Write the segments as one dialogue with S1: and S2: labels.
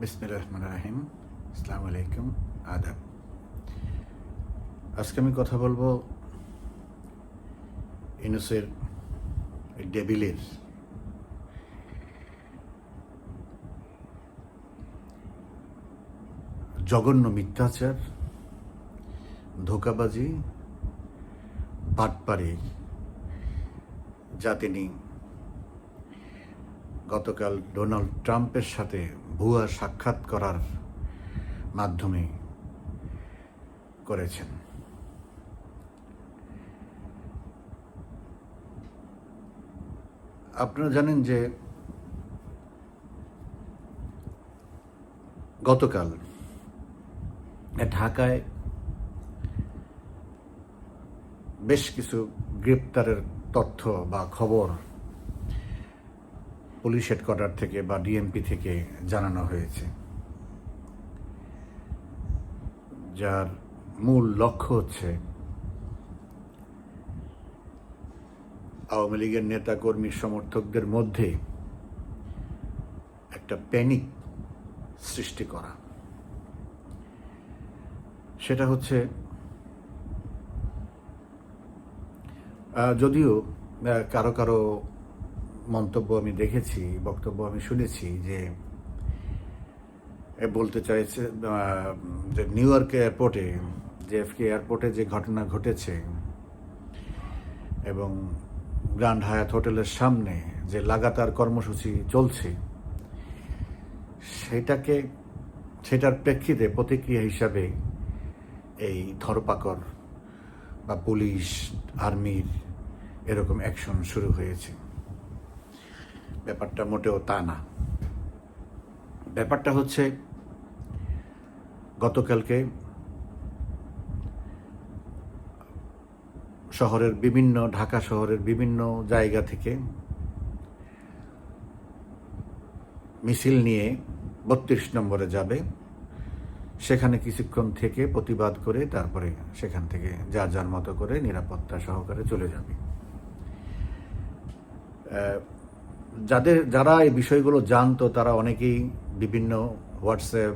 S1: বিসমিল রহমান আলাইকুম। আদাব। আজকে আমি কথা বলব ইনুসের ডেবিলের। জঘন্য মিথ্যাচার, ধোকাবাজি, বাটপাড়ি যা তিনি গতকাল ডোনাল্ড ট্রাম্পের সাথে ভুয়া সাক্ষাৎ করার মাধ্যমে করেছেন। আপনারা জানেন যে গতকাল ঢাকায় বেশ কিছু গ্রেপ্তারের তথ্য বা খবর পুলিশ হেডকোয়ার্টার থেকে বা ডিএমপি থেকে জানানো হয়েছে। যার মূল লক্ষ্য হচ্ছে আওয়ামী লীগের নেতা কর্মী সমর্থকদের মধ্যে একটা প্যানিক সৃষ্টি করা। সেটা হচ্ছে যদিও কারও কারও মন্তব্য আমি দেখেছি, বক্তব্য আমি শুনেছি যে বলতে চাইছে যে নিউ ইয়র্ক এয়ারপোর্টে, যে এফকে এয়ারপোর্টে যে ঘটনা ঘটেছে এবং গ্র্যান্ড হায়াত হোটেলের সামনে যে লাগাতার কর্মসূচি চলছে, সেটাকে, সেটার প্রেক্ষিতে প্রতিক্রিয়া হিসাবে এই ধরপাকড় বা পুলিশ, আর্মির এরকম অ্যাকশন শুরু হয়েছে। ব্যাপারটা মোটেও তা না। ব্যাপারটা হচ্ছে, গতকালকে শহরের বিভিন্ন, ঢাকা শহরের বিভিন্ন জায়গা থেকে মিছিল নিয়ে বত্রিশ নম্বরে যাবে। সেখানে কিছুক্ষণ থেকে প্রতিবাদ করে তারপরে সেখান থেকে যা যার মতো করে নিরাপত্তা সহকারে চলে যাবে। যাদের, যারা এই বিষয়গুলো জানতো, তারা অনেকেই বিভিন্ন হোয়াটসঅ্যাপ,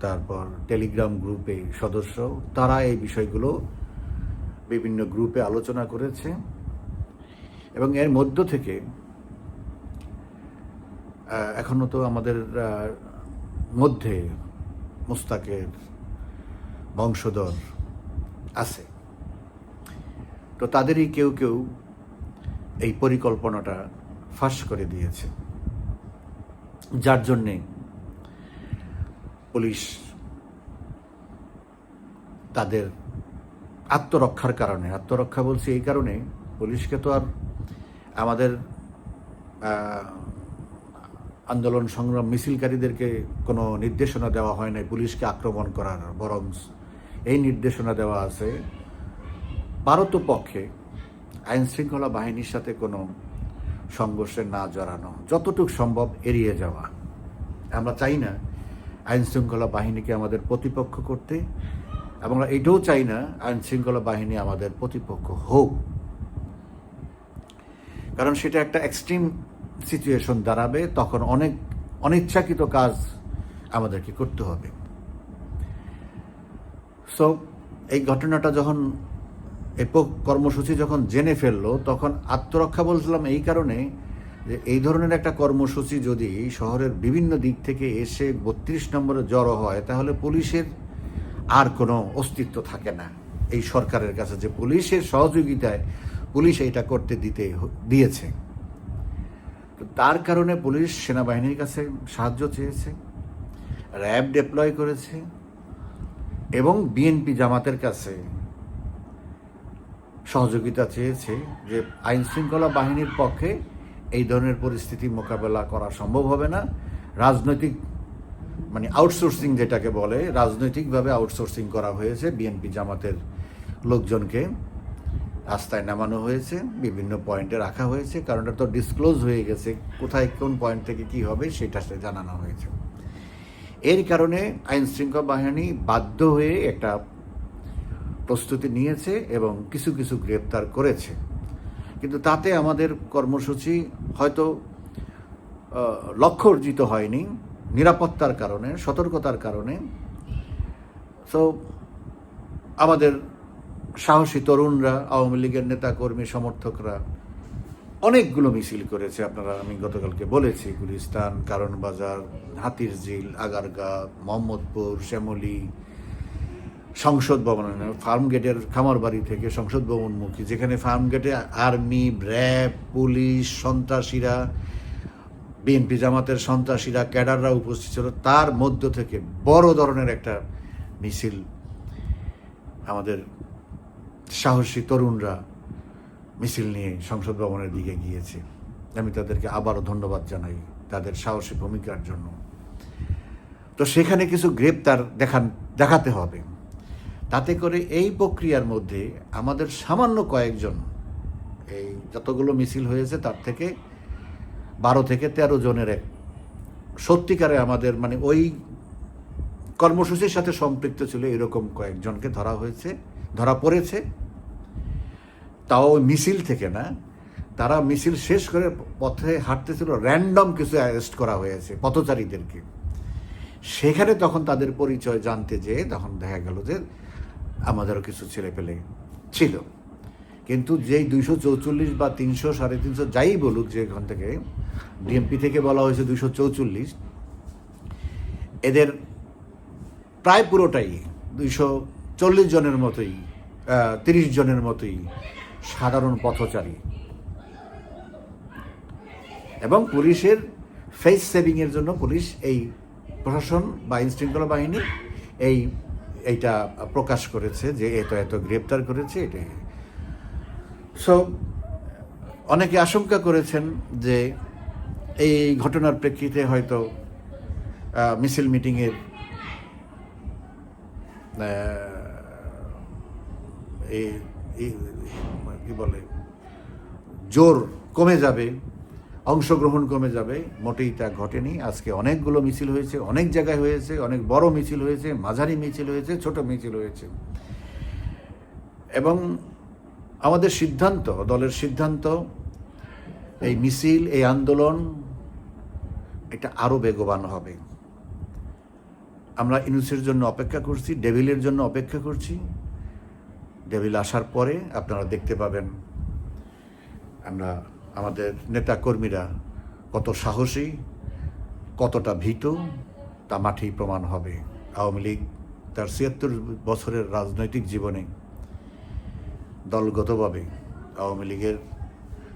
S1: তারপর টেলিগ্রাম গ্রুপে সদস্য, তারা এই বিষয়গুলো বিভিন্ন গ্রুপে আলোচনা করেছে। এবং এর মধ্য থেকে এখনও তো আমাদের মধ্যে মুস্তাকের বংশধর আছে। তো তাদেরই কেউ কেউ এই পরিকল্পনাটা ফাঁস করে দিয়েছে। যার জন্যে পুলিশ তাদের আত্মরক্ষার কারণে, আত্মরক্ষা বলছি এই কারণে পুলিশকে তো আর আমাদের আন্দোলন সংগ্রাম মিছিলকারীদেরকে কোনো নির্দেশনা দেওয়া হয় নাই, পুলিশকে আক্রমণ করার, বরং এই নির্দেশনা দেওয়া আছে। ভারত পক্ষে আইন শৃঙ্খলা বাহিনীর সাথে কোনো সংঘর্ষে না জড়ানো। যতটুকু সম্ভব এড়িয়ে যাওয়া। আমরা চাই না আইন শৃঙ্খলা বাহিনীকে আমাদের প্রতিপক্ষ করতে, এবং আমরা এটাও চাই না আইন শৃঙ্খলা বাহিনী আমাদের প্রতিপক্ষ হোক। কারণ সেটা একটা এক্সট্রিম সিচুয়েশন দাঁড়াবে, তখন অনেক অনিচ্ছাকৃত কাজ আমাদেরকে করতে হবে। সো এই ঘটনাটা যখন এই কর্মসূচি যখন জেনে ফেলল, তখন আত্মরক্ষা বলছিলাম এই কারণে যে এই ধরনের একটা কর্মসূচি যদি শহরের বিভিন্ন দিক থেকে এসে বত্রিশ নম্বরে জড়ো হয়, তাহলে পুলিশের আর কোনো অস্তিত্ব থাকে না। এই সরকারের কাছে যে পুলিশের সহযোগিতায় পুলিশ এটা করতে দিতে দিয়েছে। তার কারণে পুলিশ সেনাবাহিনীর কাছে সাহায্য চেয়েছে, র্যাব ডেপ্লয় করেছে এবং বিএনপি জামাতের কাছে সহযোগিতা চেয়েছে যে আইন শৃঙ্খলা বাহিনীর পক্ষে এই ধরনের পরিস্থিতি মোকাবেলা করা সম্ভব হবে না। রাজনৈতিক মানে আউটসোর্সিং যেটাকে বলে, রাজনৈতিকভাবে আউটসোর্সিং করা হয়েছে বিএনপি জামাতের লোকজনকে। রাস্তায় নামানো হয়েছে, বিভিন্ন পয়েন্টে রাখা হয়েছে কারণ এটা তো ডিসক্লোজ হয়ে গেছে, কোথায় কোন পয়েন্ট থেকে কি হবে সেটা সে জানানো হয়েছে। এর কারণে আইন শৃঙ্খলা বাহিনী বাধ্য হয়ে একটা প্রস্তুতি নিয়েছে এবং কিছু কিছু গ্রেপ্তার করেছে। কিন্তু তাতে আমাদের কর্মসূচি হয়তো লক্ষ্য অর্জিত হয়নি নিরাপত্তার কারণে, সতর্কতার কারণে। তো আমাদের সাহসী তরুণরা, আওয়ামী লীগের নেতা কর্মী সমর্থকরা অনেকগুলো মিছিল করেছে। আপনারা, আমি গতকালকে বলেছি, গুলিস্তান, কারণ বাজার হাতির ঝিল আগারগা, মোহাম্মদপুর, শ্যামলী সংসদ ভবন ফার্ম গেটের খামারবাড়ি থেকে সংসদ ভবনমুখী, যেখানে farm gate army RAB police, সন্ত্রাসীরা, বিএনপি জামাতের সন্ত্রাসীরা, ক্যাডাররা উপস্থিত ছিল। তার মধ্য থেকে বড় ধরনের একটা মিছিল আমাদের সাহসী তরুণরা মিছিল নিয়ে সংসদ ভবনের দিকে গিয়েছে। আমি তাদেরকে আবারও ধন্যবাদ জানাই তাদের সাহসী ভূমিকার জন্য। তো সেখানে কিছু গ্রেপ্তার দেখান, দেখাতে হবে। তাতে করে এই প্রক্রিয়ার মধ্যে আমাদের সামান্য কয়েকজন, এই যতগুলো মিছিল হয়েছে তার থেকে বারো থেকে তেরো জনের এক সত্যিকারে আমাদের মানে ওই কর্মসূচির সাথে সম্পৃক্ত ছিল এরকম কয়েকজনকে ধরা হয়েছে, ধরা পড়েছে। তাও মিছিল থেকে না, তারা মিছিল শেষ করে পথে হাঁটতেছিল, র্যান্ডম কিছু অ্যারেস্ট করা হয়েছে পথচারীদেরকে। সেখানে তখন তাদের পরিচয় জানতে যেয়ে তখন দেখা গেল যে আমাদেরও কিছু ছেলে পেলে ছিল। কিন্তু যেই দুইশো চৌচল্লিশ বা তিনশো, সাড়ে তিনশো যাই বলুক যে এখান থেকে, ডিএমপি থেকে বলা হয়েছে দুইশো চৌচল্লিশ। এদের প্রায় পুরোটাই দুইশো চল্লিশ জনের মতোই তিরিশ জনের মতোই সাধারণ পথচারী। এবং পুলিশের ফেস সেভিংয়ের জন্য পুলিশ এই প্রশাসন বা আইনশৃঙ্খলা বাহিনী এই এইটা প্রকাশ করেছে যে এত এত গ্রেপ্তার করেছে এটাই সো অনেকে আশঙ্কা করেছেন যে এই ঘটনার প্রেক্ষিতে হয়তো মিছিল মিটিংয়ের কি বলে, জোর কমে যাবে। অংশগ্রহণ কমে যাবে, মোটেই তা ঘটেনি। আজকে অনেকগুলো মিছিল হয়েছে, অনেক জায়গায় হয়েছে, অনেক বড় মিছিল হয়েছে, মাঝারি মিছিল হয়েছে, ছোট মিছিল হয়েছে। এবং আমাদের সিদ্ধান্ত, দলের সিদ্ধান্ত, এই মিছিল, এই আন্দোলন, এটা আরও বেগবান হবে। আমরা ইনুসের জন্য অপেক্ষা করছি, ডেভিলের জন্য অপেক্ষা করছি। ডেভিল আসার পরে আপনারা দেখতে পাবেন। আমরা আমাদের নেতা কর্মীরা কত সাহসী, কতটা ভীতু, তা মাঠেই প্রমাণ হবে। আওয়ামী লীগ তার ছিয়াত্তর বছরের রাজনৈতিক জীবনে দলগতভাবে আওয়ামী লীগের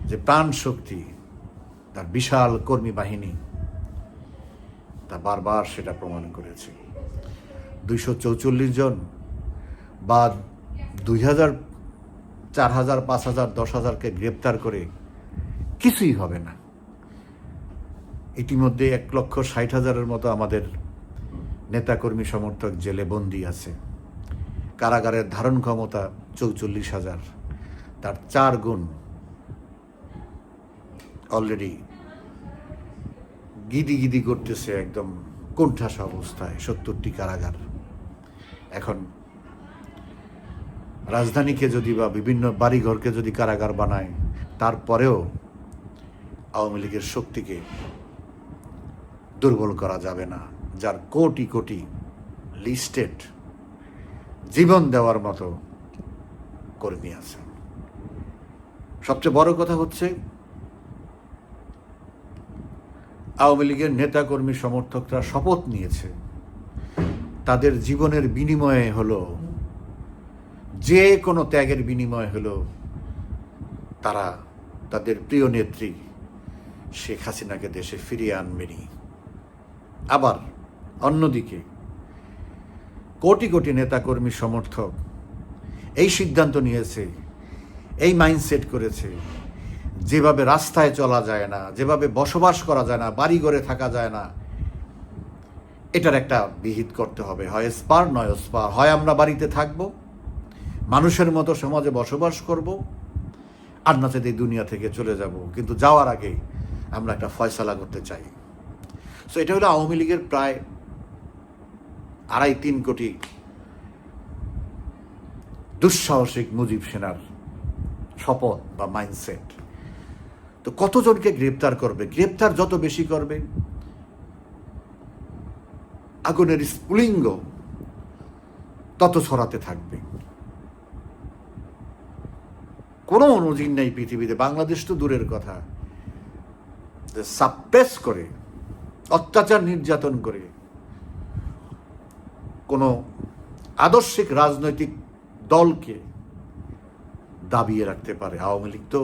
S1: যে প্রাণ শক্তি তার বিশাল কর্মী বাহিনী, তা বারবার সেটা প্রমাণ করেছে। দুইশো চৌচল্লিশ জন বা দুই হাজার, চার হাজার, পাঁচ হাজার, দশ হাজারকে গ্রেপ্তার করে কিছুই হবে না। ইতিমধ্যে এক লক্ষ ষাট হাজারের মতো আমাদের নেতাকর্মী সমর্থক জেলে বন্দি আছে। কারাগারের ধারণ ক্ষমতা চৌচল্লিশ হাজার। তার চার গুণ অলরেডি গিদি গিদি করতেছে একদম কোণঠাসা অবস্থায় সত্তরটি কারাগার। এখন রাজধানীকে যদি বা বিভিন্ন বাড়িঘরকে যদি কারাগার বানায়, তারপরেও আওয়ামী লীগের শক্তিকে দুর্বল করা যাবে না, যার কোটি কোটি লিস্টেড জীবন দেওয়ার মতো কর্মী আছে। সবচেয়ে বড় কথা হচ্ছে, আওয়ামী লীগের নেতাকর্মী সমর্থকরা শপথ নিয়েছে, তাদের জীবনের বিনিময়ে হলো, যে কোনো ত্যাগের বিনিময় হলো, তারা তাদের প্রিয় নেত্রী শেখ হাসিনাকে দেশে ফিরিয়ে আনবেনি। আবার অন্যদিকে, কোটি কোটি নেতাকর্মী সমর্থক এই সিদ্ধান্ত নিয়েছে, এই মাইন্ডসেট করেছে, যেভাবে রাস্তায় চলা যায় না, যেভাবে বসবাস করা যায় না বাড়ি ঘরে থাকা যায় না, এটার একটা বিহিত করতে হবে। হয় স্পার, নয় স্পার। হয় আমরা বাড়িতে থাকব, মানুষের মতো সমাজে বসবাস করব, আর এই দুনিয়া থেকে চলে যাব। কিন্তু যাওয়ার আগে আমরা একটা ফয়সালা করতে চাই। সো এটা হলো আওয়ামী লীগের প্রায় আড়াই তিন কোটি দুঃসাহসিক মুজিব সেনার শপথ বা মাইন্ডসেট। তো কতজনকে গ্রেপ্তার করবে? গ্রেপ্তার যত বেশি করবে, আগুনের স্ফুলিঙ্গ তত ছড়াতে থাকবে। কোনো অনুযায়ী নেই পৃথিবীতে, বাংলাদেশ তো দূরের কথা। সাপ্রেস করে, অত্যাচার নির্যাতন করে, কোনো আদর্শিক রাজনৈতিক দলকে দাবিয়ে রাখতে পারে। আওয়ামী লীগ তো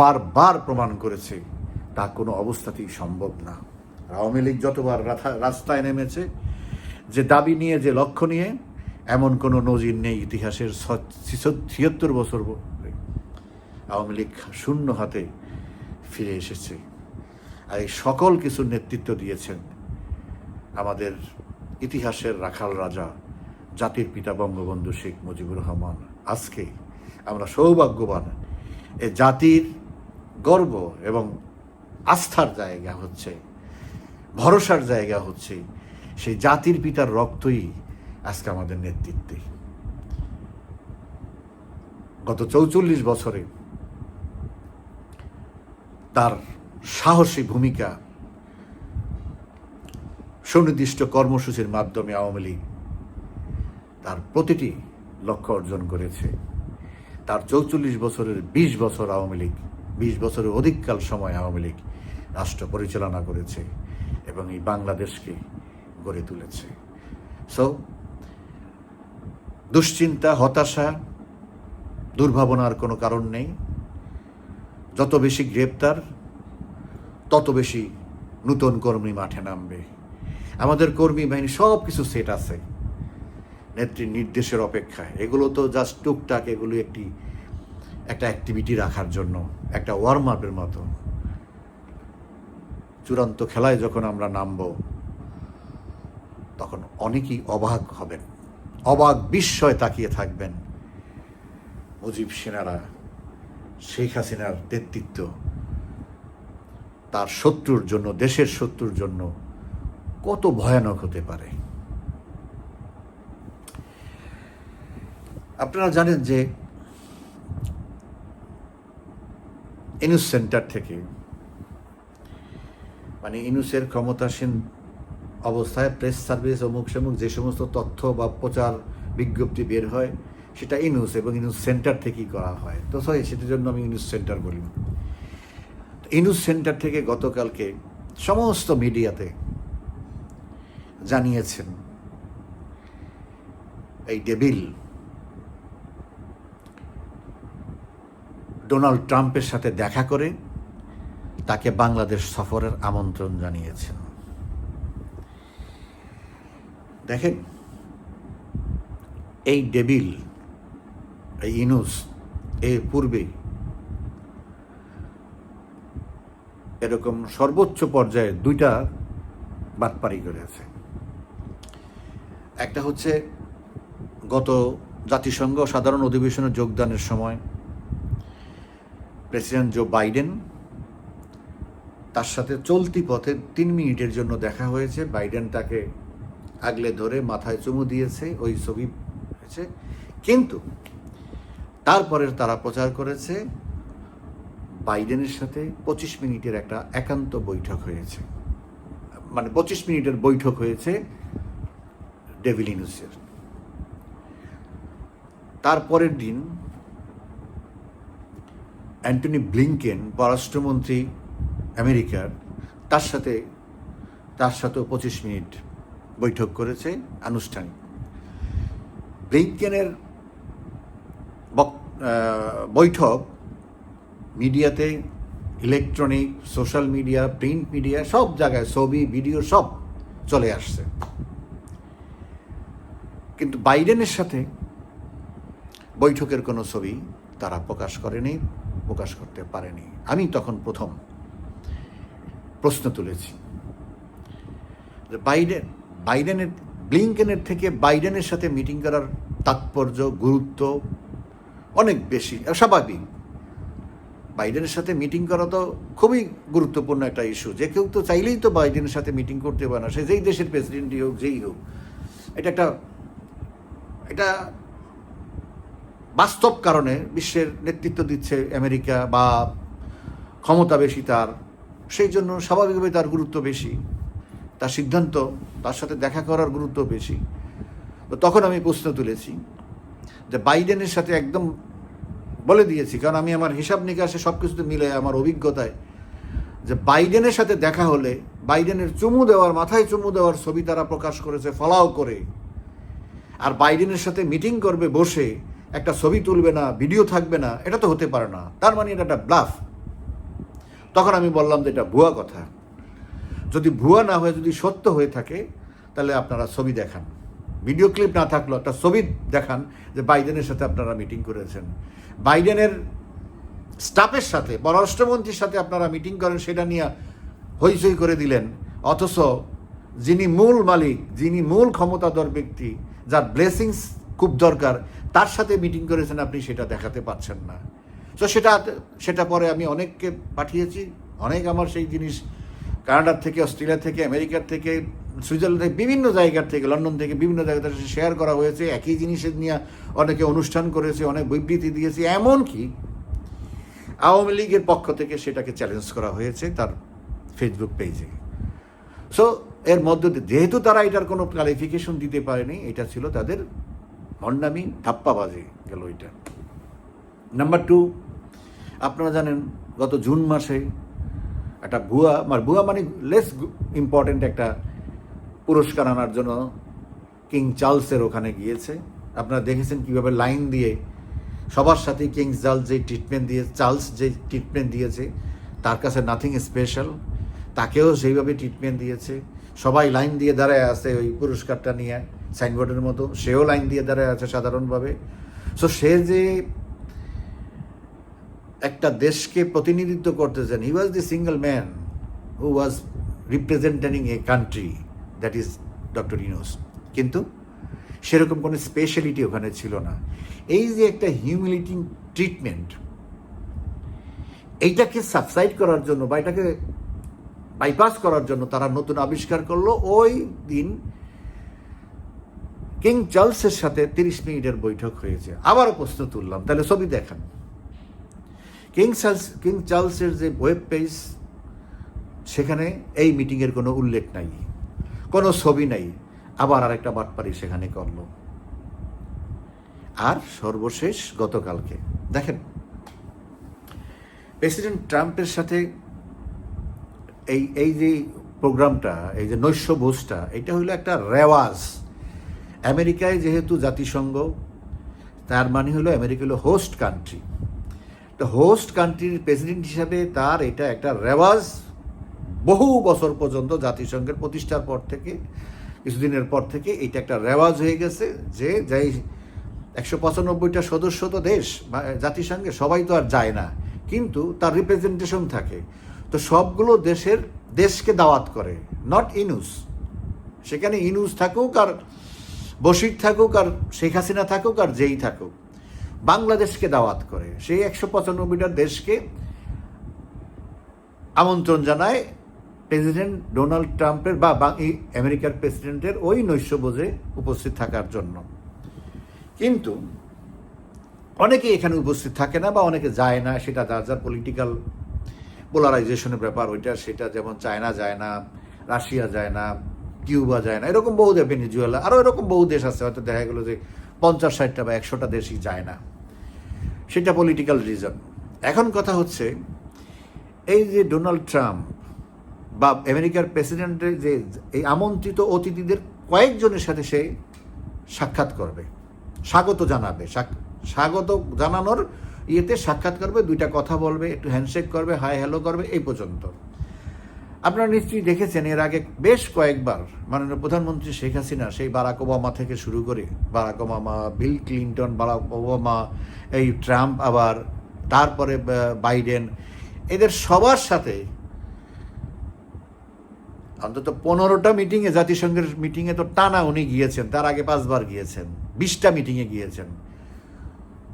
S1: বারবার প্রমাণ করেছে, তা কোনো অবস্থাতেই সম্ভব না। আওয়ামী লীগ যতবার রাস্তায় নেমেছে, যে দাবি নিয়ে, যে লক্ষ্য নিয়ে, এমন কোনো নজির নেই ইতিহাসের ছিয়াত্তর বছর আওয়ামী লীগ শূন্য হাতে ফিরে এসেছে। আর এই সকল কিছুর নেতৃত্ব দিয়েছেন আমাদের ইতিহাসের রাখাল রাজা, জাতির পিতা বঙ্গবন্ধু শেখ মুজিবুর রহমান। আজকে আমরা সৌভাগ্যবান এ জাতির গর্ব এবং আস্থার জায়গা হচ্ছে, ভরসার জায়গা হচ্ছে, সেই জাতির পিতার রক্তই আজকে আমাদের নেতৃত্বে। গত চৌচল্লিশ বছরে তার সাহসী ভূমিকা সুনির্দিষ্ট কর্মসূচির মাধ্যমে আওয়ামী লীগ তার প্রতিটি লক্ষ্য অর্জন করেছে। তার চৌচল্লিশ বছরের ২০ বছর আওয়ামী লীগ, বিশ বছরের অধিককাল সময় আওয়ামী লীগ রাষ্ট্র পরিচালনা করেছে এবং এই বাংলাদেশকে গড়ে তুলেছে। সো দুশ্চিন্তা, হতাশা, দুর্ভাবনার কোনো কারণ নেই। যত বেশি গ্রেপ্তার তত বেশি নূতন কর্মী মাঠে নামবে। আমাদের কর্মী বাহিনী সব কিছু সেট আছে। নেত্রীর নির্দেশের অপেক্ষায়। এগুলো তো জাস্ট টুকটাক এগুলো একটি, একটা অ্যাক্টিভিটি রাখার জন্য, একটা ওয়ার্ম আপের মতো। চূড়ান্ত খেলায় যখন আমরা নামব, তখন অনেকেই অবাক হবেন। অবাক বিস্ময় তাকিয়ে থাকবেন। মুজিব সেনারা, শেখ হাসিনার নেতৃত্ব তার শত্রুর জন্য, দেশের শত্রুর জন্য কত ভয়ানক হতে পারে। আপনারা জানেন যে ইনুস সেন্টার থেকে মানে ইনুসের ক্ষমতাসীন অবস্থায় প্রেস সার্ভিস অমুক সমুক যে সমস্ত তথ্য বা প্রচার বিজ্ঞপ্তি বের হয়, সেটা ইনুস এবং ইনুস সেন্টার থেকেই করা হয়। তো সেটার জন্য আমি ইনুস সেন্টার বলি। ইনুস সেন্টার থেকে গতকালকে সমস্ত মিডিয়াতে জানিয়েছেন, এই ডেবিল ডোনাল্ড ট্রাম্পের সাথে দেখা করে তাকে বাংলাদেশ সফরের আমন্ত্রণ জানিয়েছেন। দেখেন, এই ডেবিল, এই ইনুস, এর পূর্বে এরকম সর্বোচ্চ পর্যায়ে দুইটা বাটপারি করেছে একটা হচ্ছে গত জাতিসংঘ সাধারণ অধিবেশনে যোগদানের সময় প্রেসিডেন্ট জো বাইডেন তার সাথে চলতি পথে তিন মিনিটের জন্য দেখা হয়েছে। বাইডেন তাকে আগলে ধরে মাথায় চুমু দিয়েছে, ওই ছবি হয়েছে। কিন্তু তারপরে তারা প্রচার করেছে বাইডেনের সাথে পঁচিশ মিনিটের একটা একান্ত বৈঠক হয়েছে। মানে পঁচিশ মিনিটের বৈঠক হয়েছে ডেভিলিনুসের তারপরের দিন অ্যান্টনি ব্লিংকেন, পররাষ্ট্রমন্ত্রী আমেরিকার, তার সাথে তার সাথেও পঁচিশ মিনিট বৈঠক করেছে আনুষ্ঠানিক। ব্লিংকেনের বৈঠক মিডিয়াতে electronic social media print media সব জায়গায় ছবি ভিডিও সব চলে আসছে। কিন্তু বাইডেনের সাথে বৈঠকের কোনো ছবি তারা প্রকাশ করেনি, প্রকাশ করতে পারেনি। আমি তখন প্রথম প্রশ্ন তুলেছি বাইডেন, বাইডেনের, ব্লিংকেনের থেকে বাইডেনের সাথে মিটিং করার তাৎপর্য, গুরুত্ব অনেক বেশি, স্বাভাবিক। বাইডেনের সাথে মিটিং করা তো খুবই গুরুত্বপূর্ণ একটা ইস্যু। যে কেউ তো চাইলেই তো বাইডেনের সাথে মিটিং করতে পারে না, সে যেই দেশের প্রেসিডেন্টই হোক, যেই হোক। এটা একটা, এটা বাস্তব কারণে বিশ্বের নেতৃত্ব দিচ্ছে আমেরিকা বা ক্ষমতা বেশি তার, সেই জন্য স্বাভাবিকভাবে তার গুরুত্ব বেশি। তার সিদ্ধান্ত, তার সাথে দেখা করার গুরুত্ব বেশি। তো তখন আমি প্রশ্ন তুলেছি যে বাইডেনের সাথে একদম বলে দিয়েছি, কারণ আমি আমার হিসাব নিকাশে সব কিছুতে মিলে আমার অভিজ্ঞতায় যে বাইডেনের সাথে দেখা হলে, বাইডেনের চুমু দেওয়ার, মাথায় চুমু দেওয়ার ছবি তারা প্রকাশ করেছে ফলাও করে। আর বাইডেনের সাথে মিটিং করবে, বসে একটা ছবি তুলবে না, ভিডিও থাকবে না, এটা তো হতে পারে না। তার মানে এটা একটা ব্লাফ। তখন আমি বললাম যে এটা ভুয়া কথা। যদি ভুয়া না হয়ে, যদি সত্য হয়ে থাকে, তাহলে আপনারা ছবি দেখান। ভিডিও ক্লিপ না থাকলেও একটা ছবি দেখান যে বাইডেনের সাথে আপনারা মিটিং করেছেন। বাইডেনের স্টাফের সাথে, পররাষ্ট্রমন্ত্রীর সাথে আপনারা মিটিং করেন, সেটা নিয়ে হইচই করে দিলেন। অথচ যিনি মূল মালিক, যিনি মূল ক্ষমতাধর ব্যক্তি, যার ব্লেসিংস খুব দরকার, তার সাথে মিটিং করেছেন আপনি সেটা দেখাতে পাচ্ছেন না। তো সেটা সেটা পরে আমি অনেককে পাঠিয়েছি, অনেক আমার সেই জিনিস, কানাডার থেকে অস্ট্রেলিয়া থেকে, আমেরিকার থেকে সুইজারল্যান্ড থেকে বিভিন্ন জায়গার থেকে, লন্ডন থেকে বিভিন্ন জায়গা থেকে শেয়ার করা হয়েছে, একই জিনিসের নিয়ে অনেকে অনুষ্ঠান করেছে, অনেক বিবৃতি দিয়েছে, এমনকি আওয়ামী লীগের পক্ষ থেকে সেটাকে চ্যালেঞ্জ করা হয়েছে তার ফেসবুক পেজে সো এর মধ্য দিয়ে, যেহেতু তারা এটার কোনো ক্লারিফিকেশন দিতে পারেনি, এটা ছিল তাদের ভণ্ডামি ধাপ্পাবাজি গেল এটা। নাম্বার টু আপনারা জানেন, গত জুন মাসে একটা ভুয়া মানে ভুয়া মানে লেস ইম্পর্টেন্ট একটা পুরস্কার আনার জন্য কিং চার্লসের ওখানে গিয়েছে। আপনারা দেখেছেন কীভাবে লাইন দিয়ে সবার সাথে কিং চার্লস যে ট্রিটমেন্ট দিয়ে, চার্লস যে ট্রিটমেন্ট দিয়েছে, তার কাছে নাথিং স্পেশাল তাকেও সেইভাবে ট্রিটমেন্ট দিয়েছে। সবাই লাইন দিয়ে দাঁড়ায় আছে ওই পুরস্কারটা নিয়ে সাইনবোর্ডের মতো। সেও লাইন দিয়ে দাঁড়ায় আছে সাধারণভাবে। সো সে যে একটা দেশকে প্রতিনিধিত্ব করতেছেন he was the single man who was representing a country that is doctor Yunus কিন্তু সেরকম কোনো স্পেশালিটি ওখানে ছিল না। এই যে একটা হিউমিলিটিং ট্রিটমেন্ট এইটাকে সাবসাইড করার জন্য বা এটাকে বাইপাস করার জন্য তারা নতুন আবিষ্কার করল। ওই দিন কিং চার্লসের সাথে তিরিশ মিনিটের বৈঠক হয়েছে। আবারও প্রশ্ন তুললাম, তাহলে ছবি দেখান। কিং চার্লস কিং চার্লসের যে ওয়েব পেজ সেখানে এই মিটিংয়ের কোনো উল্লেখ নাই। কোনো ছবি নাই। আবার আরেকটা বাটপারি সেখানে করল। আর সর্বশেষ গতকালকে, দেখেন, প্রেসিডেন্ট ট্রাম্পের সাথে এই এই যে প্রোগ্রামটা, এই যে নৈশ ভোজটা এটা হলো একটা রেওয়াজ। আমেরিকায় যেহেতু জাতিসংঘ, তার মানে হলো আমেরিকা হলো হোস্ট কান্ট্রি। তো হোস্ট কান্ট্রির প্রেসিডেন্ট হিসাবে তার এটা একটা রেওয়াজ বহু বছর পর্যন্ত জাতিসংঘের প্রতিষ্ঠার পর থেকে, কিছুদিনের পর থেকে এটা একটা রেওয়াজ হয়ে গেছে যে যাই একশো পঁচানব্বইটা সদস্য তো দেশ জাতিসংঘে সবাই তো আর যায় না, কিন্তু তার রিপ্রেজেন্টেশন থাকে। তো সবগুলো দেশের দেশকে দাওয়াত করে নট ইনুস সেখানে ইনুস থাকুক আর বসির থাকুক আর শেখ হাসিনা থাকুক আর যেই থাকুক, বাংলাদেশকে দাওয়াত করে। সেই একশো পঁচানব্বইটা দেশকে আমন্ত্রণ জানায় প্রেসিডেন্ট ডোনাল্ড ট্রাম্পের বা আমেরিকার প্রেসিডেন্টের ওই নৈশভোজে উপস্থিত থাকার জন্য। কিন্তু অনেকে এখানে উপস্থিত থাকে না বা অনেকে যায় না, সেটা যার যার পলিটিক্যাল পোলারাইজেশনের ব্যাপার, ওইটা সেটা যেমন চায়না যায় না, রাশিয়া যায় না, কিউবা যায় না, এরকম বহু দেশ, ভেনিজুয়েলা আরও এরকম বহু দেশ আছে, হয়তো দেখা গেলো যে পঞ্চাশ ষাটটা বা একশোটা দেশই যায় না। সেটা পলিটিক্যাল রিজন এখন কথা হচ্ছে, এই যে ডোনাল্ড ট্রাম্প বা আমেরিকার প্রেসিডেন্টের যে এই আমন্ত্রিত অতিথিদের কয়েকজনের সাথে সে সাক্ষাৎ করবে। স্বাগত জানাবে। স্বাগত জানানোর ইয়েতে সাক্ষাৎ করবে, দুইটা কথা বলবে, একটু হ্যান্ডশেক করবে হাই হ্যালো করবে, এই পর্যন্ত। আপনারা নিশ্চয়ই দেখেছেন, এর আগে বেশ কয়েকবার মাননীয় প্রধানমন্ত্রী শেখ হাসিনা, সেই বারাক ওবামা থেকে শুরু করে Barack Obama, Bill Clinton, Barack Obama, এই ট্রাম্প আবার, তারপরে বাইডেন, এদের সবার সাথে অন্তত পনেরোটা মিটিংয়ে জাতিসংঘের মিটিংয়ে তো টানা উনি গিয়েছেন, তার আগে পাঁচবার গিয়েছেন, বিশটা মিটিংয়ে গিয়েছেন।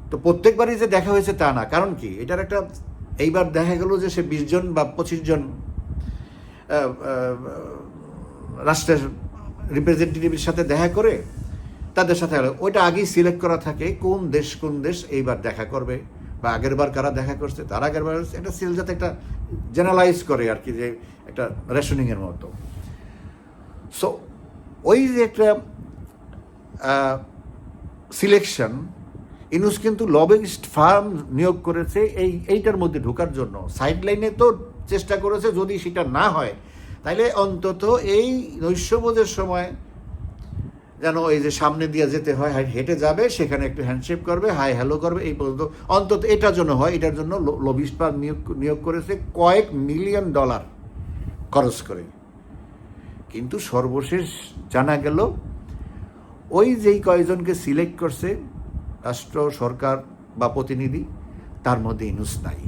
S1: তো প্রত্যেকবারই যে দেখা হয়েছে তা না, কারণ কি? এটার একটা, এইবার দেখা গেল যে সে বিশ জন বা পঁচিশ জন রাষ্ট্রের রিপ্রেজেন্টেটিভের সাথে দেখা করে তাদের সাথে ওইটা আগেই সিলেক্ট করা থাকে, কোন দেশ কোন দেশ এইবার দেখা করবে। বা আগের বার কারা দেখা করছে, তার আগের বার একটা সিল যাতে একটা জেনারেলাইজ করে আর কি, যে একটা রেশনিংয়ের মতো। সো ওই যে একটা সিলেকশন ইনুস কিন্তু লবিস্ট ফার্ম নিয়োগ করেছে, এই, এইটার মধ্যে ঢোকার জন্য। সাইড লাইনে তো চেষ্টা করেছে, যদি সেটা না হয়, তাইলে অন্তত এই নৈশবোধের সময় যেন এই যে সামনে দিয়ে যেতে হয় হেঁটে যাবে, সেখানে একটু হ্যান্ডশেপ করবে, হাই হ্যালো করবে, এই পর্যন্ত। অন্তত এটার জন্য হয়, এটার জন্য ফার্ম নিয়োগ নিয়োগ করেছে কয়েক মিলিয়ন ডলার খরচ করে। কিন্তু সর্বশেষ জানা গেল, ওই যেই কয়েকজনকে সিলেক্ট করছে, রাষ্ট্র, সরকার বা প্রতিনিধি, তার মধ্যে ইনুস নাই।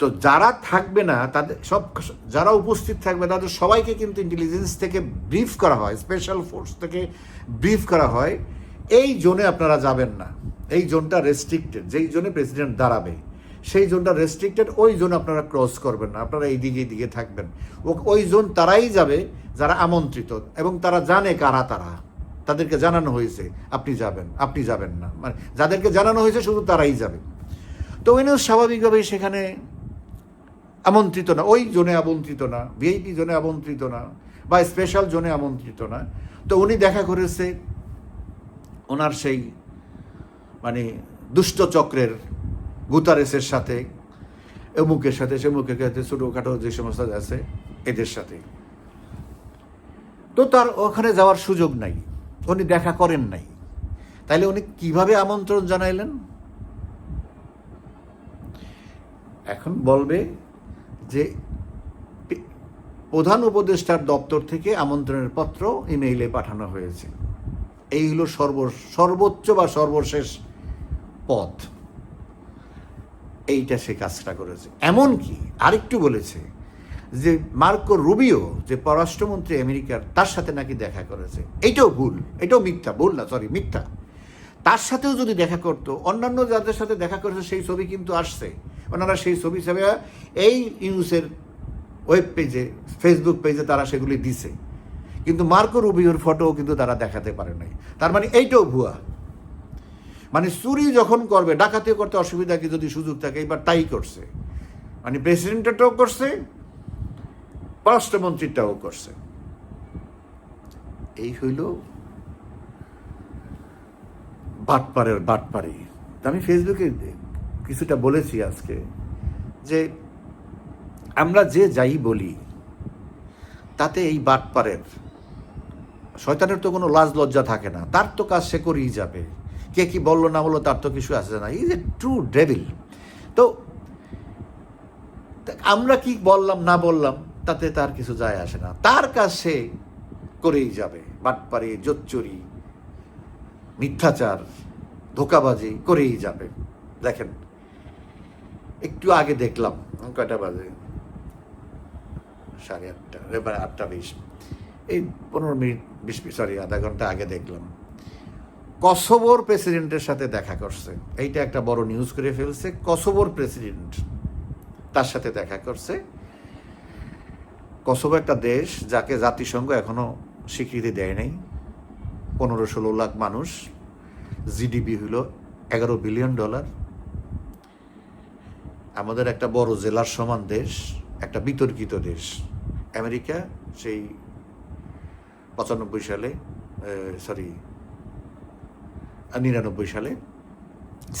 S1: তো যারা থাকবে না, তাদের সব যারা উপস্থিত থাকবে, তাদের সবাইকে কিন্তু ইন্টেলিজেন্স থেকে ব্রিফ করা হয় স্পেশাল ফোর্স থেকে ব্রিফ করা হয়। এই জোনে আপনারা যাবেন না। এই জোনটা রেস্ট্রিক্টেড যেই জোনে প্রেসিডেন্ট দাঁড়াবে, সেই জোনটা রেস্ট্রিক্টেড ওই জোন আপনারা ক্রস করবেন না। আপনারা এই দিকে দিকে থাকবেন ওই জোন তারাই যাবে যারা আমন্ত্রিত এবং তারা জানে কারা তারা। তাদেরকে জানানো হয়েছে, আপনি যাবেন আপনি যাবেন না। মানে যাদেরকে জানানো হয়েছে, শুধু তারাই যাবে। তো উনিও স্বাভাবিকভাবেই সেখানে আমন্ত্রিত না, ওই জোনে আমন্ত্রিত না, ভিআইপি জোনে আমন্ত্রিত না, বা স্পেশাল জোনে আমন্ত্রিত না। তো উনি দেখা করেছে ওনার সেই মানে দুষ্ট চক্রের গুতারেসের সাথে, অমুকের সাথে, সেমুকের সাথে, ছোটোখাটো যে সমস্ত আছে, এদের সাথে। তো তার ওখানে যাওয়ার সুযোগ নাই, উনি দেখা করেন নাই। তাইলে উনি কীভাবে আমন্ত্রণ জানাইলেন? এখন বলবে যে প্রধান উপদেষ্টার দপ্তর থেকে আমন্ত্রণের পত্র ইমেইলে পাঠানো হয়েছে। এই হলো সর্ব, সর্বোচ্চ বা সর্বশেষ পথ। এইটা সে কাজটা করেছে। এমনকি আরেকটু বলেছে যে মার্কো রুবিও, যে পররাষ্ট্রমন্ত্রী আমেরিকার, তার সাথে নাকি দেখা করেছে। এইটাও ভুল, এটাও মিথ্যা, ভুল না সরি মিথ্যা। তার সাথেও যদি দেখা করতো, অন্যান্য যাদের সাথে দেখা করেছে, সেই ছবি কিন্তু আসছে। ওনারা সেই ছবি হিসাবে এই নিউজের ওয়েব পেজে ফেসবুক পেজে তারা সেগুলি দিছে। কিন্তু মার্কো রুবিওর ফটো কিন্তু তারা দেখাতে পারে নাই। তার মানে এইটাও ভুয়া। মানে চুরি যখন করবে ডাকাতি করতে অসুবিধা কি যদি সুযোগ থাকে, এবার তাই করছে। মানে প্রেসিডেন্টটাও করছে, পররাষ্ট্রমন্ত্রীটাও করছে। এই হইল বাটপারের বাটপারি। আমি ফেসবুকে কিছুটা বলেছি আজকে, যে আমরা যে যাই বলি, তাতে এই বাটপারের, শয়তানের তো কোনো লাজ লজ্জা থাকে না, তার তো কাজ সে করেই যাবে। কে কি বলল না বলল তার তো কিছু আসে না ইজ এ ট্রু ডেভিল তো আমরা কি বললাম না বললাম, তাতে তার কিছু যায় আসে না। তার কাজ সে করেই যাবে, বাটপারি, জোচ্চুরি, মিথ্যাচার, ধোকাবাজি করেই যাবে। দেখেন একটু আগে দেখলাম। কয়টা বাজে? সাড়ে আটটা। এবার আটটা বিশ। এই পনেরো মিনিট, বিশ সরি আধা ঘণ্টা আগে দেখলাম। কসোবোর প্রেসিডেন্টের সাথে দেখা করছে। এইটা একটা বড় নিউজ করে ফেলছে। কসোবোর প্রেসিডেন্ট তার সাথে দেখা করছে। কসোভো একটা দেশ যাকে জাতিসংঘ এখনও স্বীকৃতি দেয় নাই। পনেরো ষোলো লাখ মানুষ। জিডিপি হলো এগারো বিলিয়ন ডলার। আমাদের একটা বড় জেলার সমান দেশ, একটা বিতর্কিত দেশ। আমেরিকা সেই পঁচানব্বই সালে সরি নিরানব্বই সালে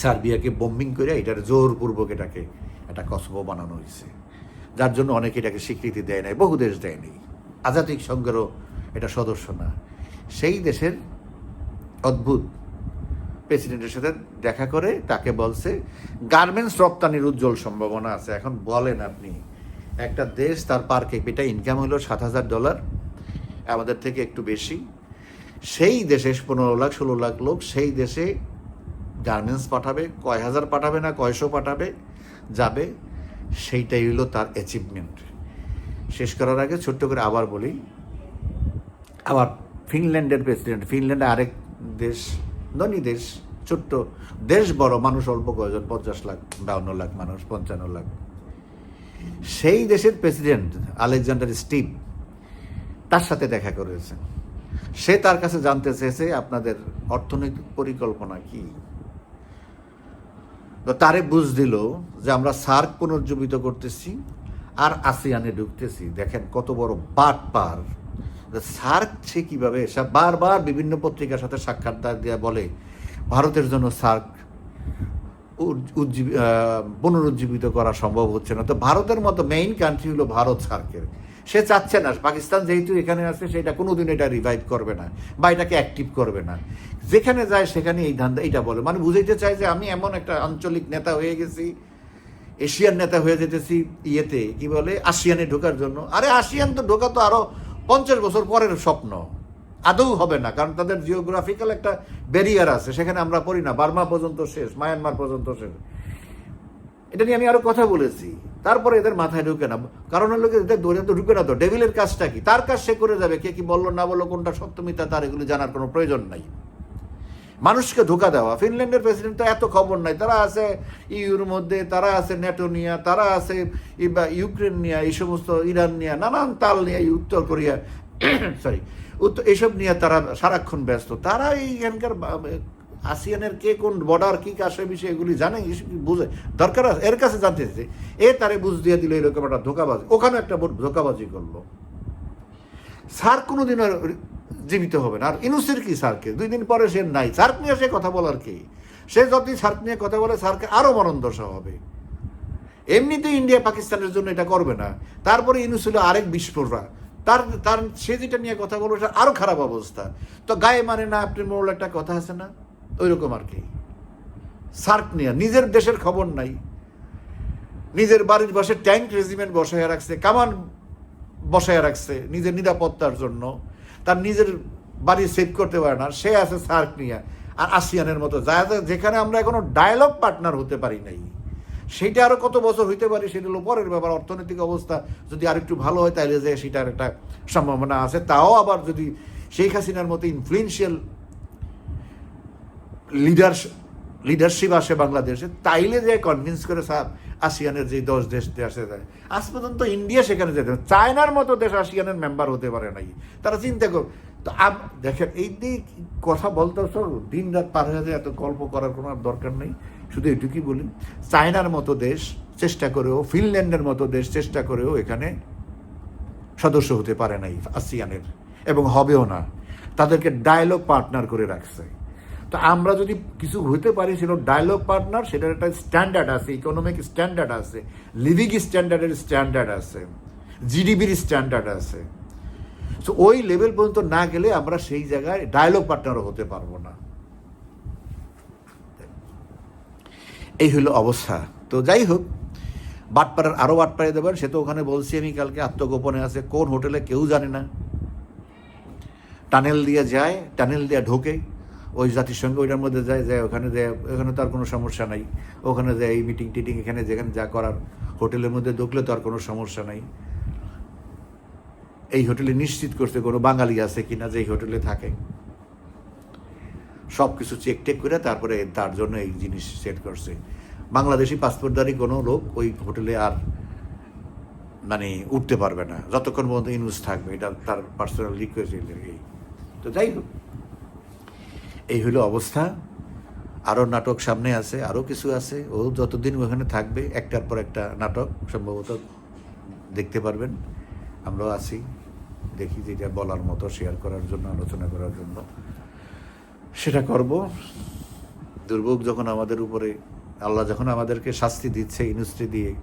S1: সার্বিয়াকে বোম্বিং করে এটার জোরপূর্বক এটাকে একটা কসবো বানানো হয়েছে। যার জন্য অনেকে এটাকে স্বীকৃতি দেয় নাই, বহু দেশ দেয়নি আজাদিক সংঘেরও এটা সদস্য না। সেই দেশের অদ্ভুত প্রেসিডেন্টের সাথে দেখা করে তাকে বলছে গার্মেন্টস রপ্তানির উজ্জ্বল সম্ভাবনা আছে। এখন বলেন আপনি, একটা দেশ তার পার ক্যাপিটা ইনকাম হলো সাত হাজার ডলার আমাদের থেকে একটু বেশি। সেই দেশে পনেরো লাখ, ষোলো লাখ লোক সেই দেশে গার্মেন্টস পাঠাবে, কয় হাজার পাঠাবে না, কয়শো পাঠাবে, যাবে। সেইটাই হলো তার অ্যাচিভমেন্ট শেষ করার আগে ছোট্ট করে আবার বলি আবার ফিনল্যান্ডের প্রেসিডেন্ট ফিনল্যান্ডে আরেক দেশ ধনী দেশ, ছোট্ট দেশ বড়, মানুষ অল্প কয়জন? পঞ্চাশ লাখ, বাউন্ন লাখ মানুষ, পঞ্চান্ন লাখ। সেই দেশের প্রেসিডেন্ট আলেকজান্ডার স্টিভ তার সাথে দেখা করেছে সে তার কাছে জানতে চেয়েছে, আপনাদের অর্থনৈতিক পরিকল্পনা কি? তো তারে বুঝ দিল যে আমরা সার্ক পুনর্জীবিত করতেছি আর আসিয়ানে ঢুকতেছি। দেখেন কত বড় বাট পার। সার্ক সে কীভাবে? বারবার বিভিন্ন পত্রিকার সাথে সাক্ষাৎকার দেওয়া বলে, ভারতের জন্য সার্ক পুনরুজ্জীবিত করা সম্ভব হচ্ছে না। তো ভারতের মতো মেইন কান্ট্রি হলো ভারত সার্কের। সে চাচ্ছে না, পাকিস্তান যেহেতু এখানে আছে, সেটা কোনোদিন এটা রিভাইভ করবে না বা এটাকে অ্যাক্টিভ করবে না। যেখানে যায় সেখানে এই ধান্দা এটা বলে। মানে বুঝাইতে চাই যে আমি এমন একটা আঞ্চলিক নেতা হয়ে গেছি, এশিয়ান নেতা হয়ে যেতেছি ইয়েতে, কি বলে, আসিয়ানে ঢোকার জন্য। আরে আসিয়ান তো ঢোকা তো আরও পঞ্চাশ বছর পরের স্বপ্ন। আদৌ হবে না, কারণ তাদের জিওগ্রাফিক্যাল একটা ব্যারিয়ার আছে, সেখানে আমরা পড়ি না। বার্মা পর্যন্ত শেষ, মায়ানমার পর্যন্ত শেষ। এটা নিয়ে আমি আরও কথা বলেছি। তারপরে এদের মাথায় ঢুকে না। কারণ হলো কি, এদের তো ঢুকে না তো। ডেভিলের কাজটা কি? তার কাজ সে করে যাবে। কে কি বলল, না বলল, কোনটা সত্য মিথ্যা, তার এগুলো জানার কোনো প্রয়োজন নাই। মানুষকে ধোকা দেওয়া। ফিনল্যান্ডের প্রেসিডেন্ট তো এত খবর নাই। তারা আছে ইউর মধ্যে, তারা আছে নেটো নিয়ে, তারা আছে ইউক্রেন নিয়ে, এই সমস্ত ইরান নিয়ে, নানান তাল নিয়ে উত্তর কোরিয়া সরি উত্তর এইসব নিয়ে তারা সারাক্ষণ ব্যস্ত। তারা এইখানকার আসিয়ানের কে কোন বর্ডার কি কাছে বিষয় এগুলি জানে, এসব বুঝে? দরকার আছে, এর কাছে জানতে চাইছে। এ তারে বুঝ দিয়ে দিল এরকম একটা ধোকাবাজি। ওখানে একটা ধোকাবাজি করল। স্যার কোনোদিন আর জীবিত হবে না। আর ইনুসের কি স্যারকে দুই দিন পরে সে নাই। সার্ক নিয়ে সে কথা বলার কি? সে যদি সার্ক নিয়ে কথা বলে স্যারকে আরও মরণ দশা হবে। এমনিতে ইন্ডিয়া পাকিস্তানের জন্য এটা করবে না। তারপরে ইনুস আরেক বিস্ফোরা তার তার, সে যেটা নিয়ে কথা বলবে, সেটা আরও খারাপ অবস্থা। তো গায়ে মানে না, আপনি মোড়ল একটা কথা আছে না? ওই রকম আর কি। সার্ক নিয়ে, নিজের দেশের খবর নাই। নিজের বাড়ির পাশে ট্যাঙ্ক রেজিমেন্ট বসায় রাখছে, কামান বসায় রাখছে নিজের নিরাপত্তার জন্য। তার নিজের বাড়ি সেভ করতে পারে না, সে আছে সার্ক নিয়ে। আর আসিয়ানের মতো, যা যেখানে আমরা এখনও ডায়লগ পার্টনার হতে পারি নাই। সেটা আরও কত বছর হইতে পারে, সেটা হলো পরের ব্যাপার। অর্থনৈতিক অবস্থা যদি আর একটু ভালো হয় তাহলে যে সেটার একটা সম্ভাবনা আছে। তাও আবার যদি শেখ হাসিনার মতো ইনফ্লুয়েন্সিয়াল লিডার লিডারশিপ আসে বাংলাদেশে, তাইলে যে কনভিন্স করে সাহ আসিয়ানের যে দশ দেশ যায় আজ পর্যন্ত ইন্ডিয়া সেখানে যেতে। চায়নার মতো দেশ আসিয়ানের মেম্বার হতে পারে নাই। তারা চিন্তা কর তো আম- দেখেন, এই দিক কথা বলতে দিন রাত পার হয়ে এত গল্প করার কোনো আর দরকার নেই। শুধু এটুকুই বলি, চায়নার মতো দেশ চেষ্টা করেও, ফিনল্যান্ডের মতো দেশ চেষ্টা করেও এখানে সদস্য হতে পারে নাই আসিয়ানের, এবং হবেও না। তাদেরকে ডায়লগ পার্টনার করে রাখছে। তো আমরা যদি কিছু হতে পারি, সেটা ডায়লগ পার্টনার সেটার একটা স্ট্যান্ডার্ড আছে ইকোনমিক স্ট্যান্ডার্ড আছে লিভিং স্ট্যান্ডার্ডের স্ট্যান্ডার্ড আছে জিডিপির স্ট্যান্ডার্ড আছে। সো ওই লেভেল পর্যন্ত না গেলে আমরা সেই জায়গায় ডায়লগ পার্টনারও হতে পারব না। এই হলো অবস্থা। তো যাই হোক, বাটপাড়ার আরও বাটপাড়ে দেবেন সে তো ওখানে বলছি আমি কালকে আত্মগোপনে আছে, কোন হোটেলে কেউ জানে না। টানেল দিয়ে যায়, টানেল দিয়ে ঢোকে। ওই জাতিসংঘ ওইটার মধ্যে যায় যায়, ওখানে যায়, ওখানে তো আর কোনো সমস্যা নাই। ওখানে যায়, এই মিটিং টিটিং এখানে, যেখানে যা করার। হোটেলের মধ্যে ঢুকলে তো আর কোনো সমস্যা নাই। এই হোটেলে নিশ্চিত করছে কোনো বাঙালি আছে কিনা যে এই হোটেলে থাকে। সব কিছু চেক টেক করে তারপরে তার জন্য এই জিনিস সেট করছে। বাংলাদেশি পাসপোর্টধারী কোনো লোক ওই হোটেলে আর মানে উঠতে পারবে না। যতক্ষণ পর্যন্ত ইউজ থাকবে, এটা তার পার্সোনাল রিকোয়েস্ট এই তো যাই হোক। এই হলো অবস্থা। আরও নাটক সামনে আছে আরও কিছু আছে। ও যতদিন ওখানে থাকবে, একটার পর একটা নাটক সম্ভবত দেখতে পারবেন। আমরাও আছি, দেখি যেটা বলার মতো শেয়ার করার জন্য, আলোচনা করার জন্য। সেটা করব। দুর্ভোগ যখন আমাদের উপরে, আল্লাহ যখন আমাদেরকে শাস্তি দিচ্ছে ইনুস্ট্রি দিয়ে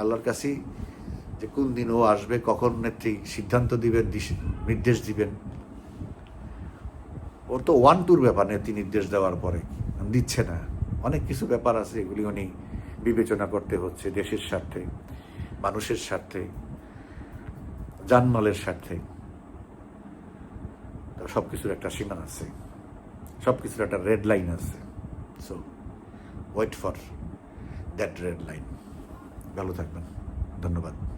S1: আল্লাহর কাছেই যে কোন দিন ও আসবে, কখন নেত্রী সিদ্ধান্ত দিবেন নির্দেশ দিবেন ওর তো ওয়ান টুর ব্যাপার নেত্রী নির্দেশ দেওয়ার পরে। দিচ্ছে না। অনেক কিছু ব্যাপার আছে, এগুলি উনি বিবেচনা করতে হচ্ছে দেশের স্বার্থে, মানুষের স্বার্থে জানমালের স্বার্থে। সব কিছুর একটা সীমা আছে। সব কিছুর একটা রেড লাইন আছে। So wait for that red line ভালো থাকবেন। ধন্যবাদ।